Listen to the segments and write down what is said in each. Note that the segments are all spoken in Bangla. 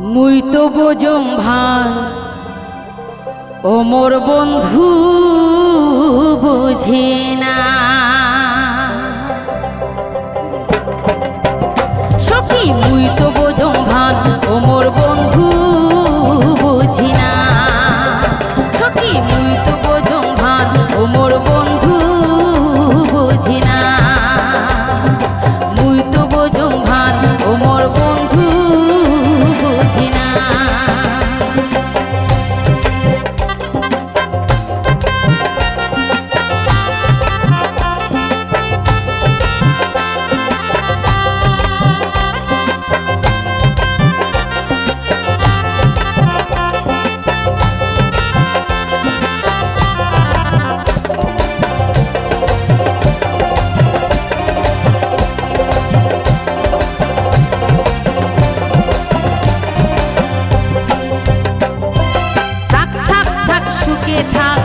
মুই তো বোজম ভাই ও মোর বন্ধু বুঝে না। Hip Hop.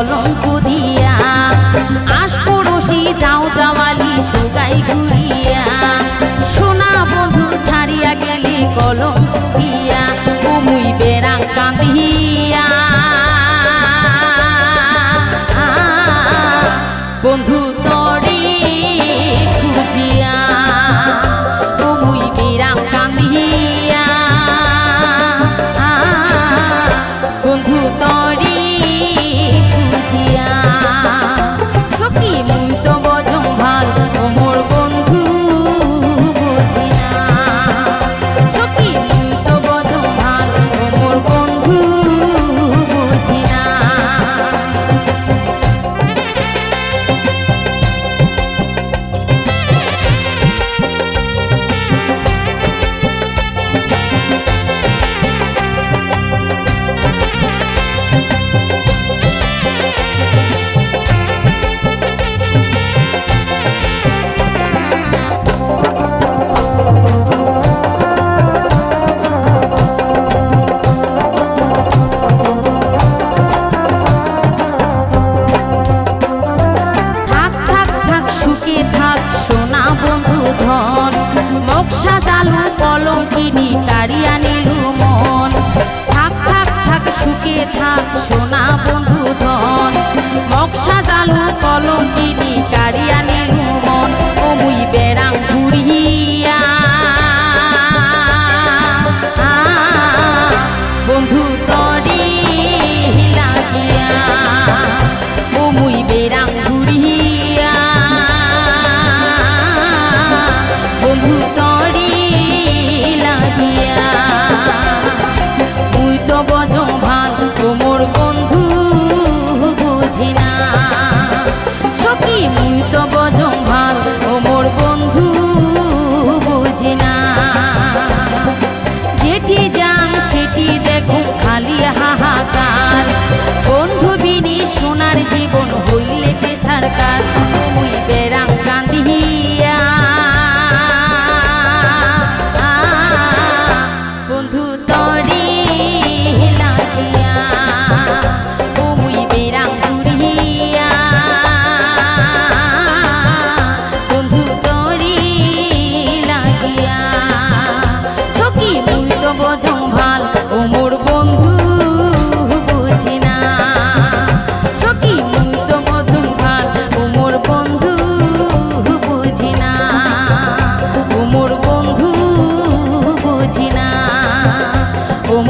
কলঙ্ক দিয়া। আশ পড়োশি, যাও জামালি, সুগাই ঘুরিয়া। সোনা বন্ধু ছাড়িয়া গেলি কলঙ্ক দিয়া। ও মুই বেড়া কাঁদিয়া বন্ধু তো কলম তাড়িয়া নিলু মন। থাক থাক থাক, সুখে থাক, সোনা বন্ধু ধন। নকশা জালু কলম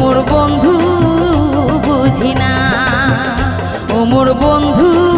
মোর বন্ধু বুঝি না ও বন্ধু